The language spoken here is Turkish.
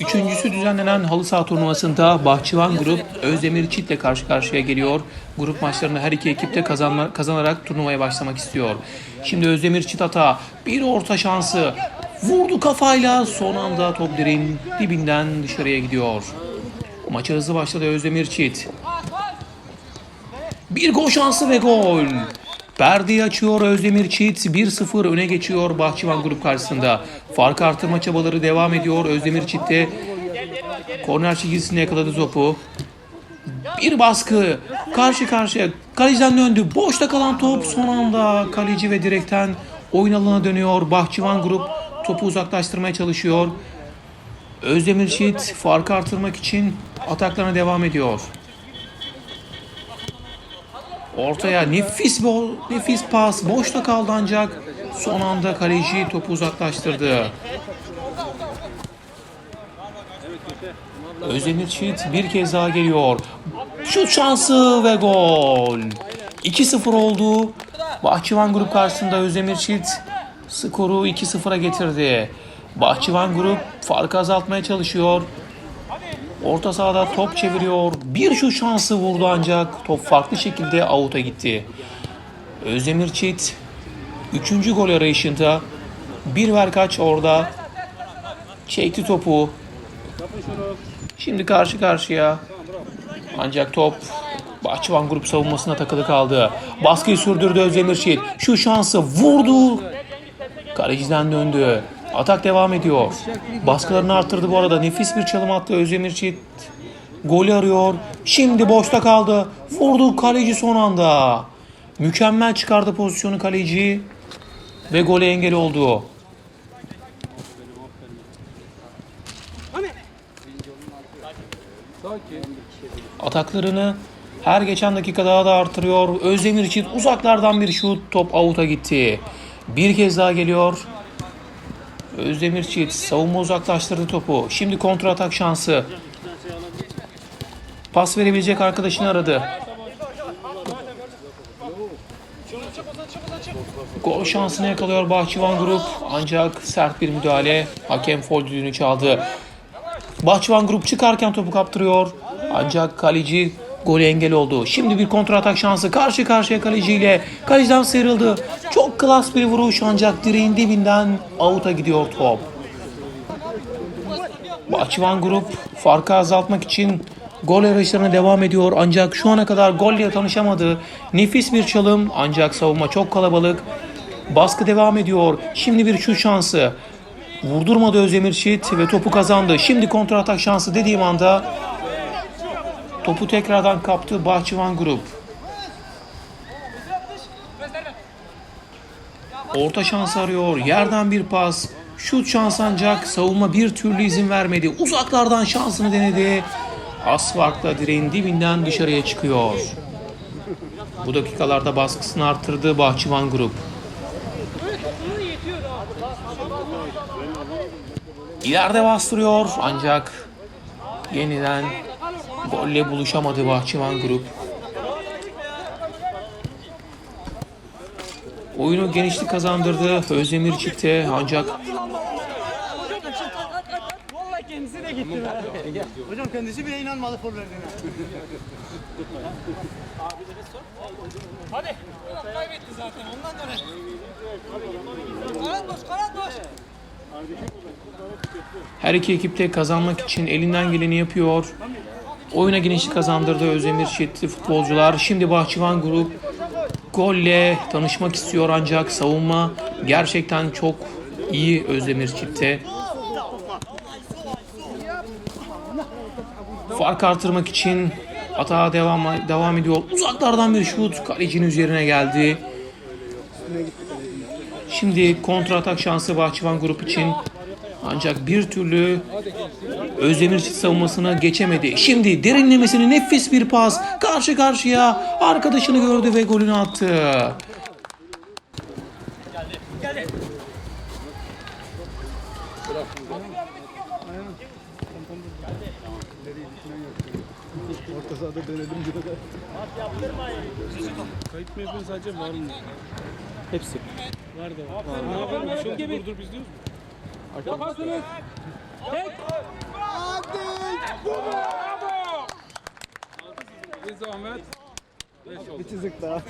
Üçüncüsü düzenlenen halı saha turnuvasında Bahçıvan Grup Özdemir Çit'le karşı karşıya geliyor. Grup maçlarını her iki ekip de kazanma, kazanarak turnuvaya başlamak istiyor. Şimdi Özdemir Çit hata bir orta şansı vurdu kafayla son anda top direğin dibinden dışarıya gidiyor. Maça hızlı başladı Özdemir Çit. Bir gol şansı ve gol. Perdeyi açıyor Özdemir Çit. 1-0 öne geçiyor Bahçıvan grup karşısında. Fark artırma çabaları devam ediyor. Özdemir Çit de korner çizgisinde yakaladı topu. Bir baskı. Karşı karşıya. Kaleciden döndü. Boşta kalan top son anda kaleci ve direkten oyun alanına dönüyor. Bahçıvan grup topu uzaklaştırmaya çalışıyor. Özdemir Çit farkı artırmak için ataklarına devam ediyor. Ortaya nefis bol, nefis pas. Boşta kaldı ancak son anda kaleci topu uzaklaştırdı. Özdemir Çiğit bir kez daha geliyor. Şut şansı ve gol. 2-0 oldu. Bahçıvan grup karşısında Özdemir Çiğit skoru 2-0'a getirdi. Bahçıvan grup farkı azaltmaya çalışıyor. Orta sahada top çeviriyor. Bir şu şansı vurdu ancak top farklı şekilde avuta gitti. Özdemir Çit 3. gol arayışında bir ver kaç orada çekti topu. Şimdi karşı karşıya ancak top Bahçıvan grup savunmasına takılı kaldı. Baskıyı sürdürdü Özdemir Çit. Şu şansı vurdu. Kaleciden döndü. Atak devam ediyor. Baskılarını arttırdı bu arada. Nefis bir çalım attı Özdemir Çit. Golü arıyor. Şimdi boşta kaldı. Vurdu kaleci son anda. Mükemmel çıkardı pozisyonu kaleci. Ve gole engel oldu. Ataklarını her geçen dakika daha da artırıyor. Özdemir için uzaklardan bir şut top avuta gitti. Bir kez daha geliyor. Özdemir Çift savunma uzaklaştırdı topu. Şimdi kontra atak şansı. Pas verebilecek arkadaşını aradı. Gol şansını yakalıyor Bahçıvan Grup. Ancak sert bir müdahale. Hakem foul düdüğünü çaldı. Bahçıvan Grup çıkarken topu kaptırıyor. Ancak kaleci golü engel oldu. Şimdi bir kontra atak şansı karşı karşıya kaleciyle. Kaleciden sıyrıldı. Çok klas bir vuruş ancak direğin dibinden avuta gidiyor top. Bahçıvan Grup farkı azaltmak için gol arayışlarına devam ediyor. Ancak şu ana kadar golle tanışamadı. Nefis bir çalım ancak savunma çok kalabalık. Baskı devam ediyor. Şimdi bir şut şansı. Vurdurmadı Özdemir Çit ve topu kazandı. Şimdi kontra atak şansı dediğim anda topu tekrardan kaptı Bahçıvan Grup. Orta şans arıyor. Yerden bir pas. Şut şans ancak savunma bir türlü izin vermedi. Uzaklardan şansını denedi. Asfaltla direğin dibinden dışarıya çıkıyor. Bu dakikalarda baskısını arttırdı Bahçıvan Grup. İleride bastırıyor ancak yeniden golle buluşamadı Bahçıvan Grup. Oyunu genişlik kazandırdı Özdemir Çift'e ancak Vallahi kendisi de gitti be. Hocam kendisi bile inanmadı for verdiğine. Hadi. Kaybetti zaten ondan boş, kanat boş. her iki ekip de kazanmak için elinden geleni yapıyor. Oyuna genişlik kazandırdı Özdemir Çiftli futbolcular. Şimdi Bahçıvan Grup golle tanışmak istiyor ancak savunma gerçekten çok iyi Özdemir Çift'te. Fark artırmak için atağa devam devam ediyor. Uzaklardan bir şut kalecinin üzerine geldi. Şimdi kontra atak şansı Bahçıvan Grup için ancak bir türlü Özdemir Çift savunmasına geçemedi. Şimdi derinlemesine nefis bir pas. Karşı karşıya arkadaşını gördü ve golünü attı. Orta sahada denedim diyor. Kayıt mı yapıyorsun sadece var mı? Hepsi. Var da var. Ne yapalım? Bir şey oldu, Durdur biz diyoruz mu? Yaparsınız. Tek. Hadi. Bravo. Bir zahmet. Beş oldu. Bir çizik daha.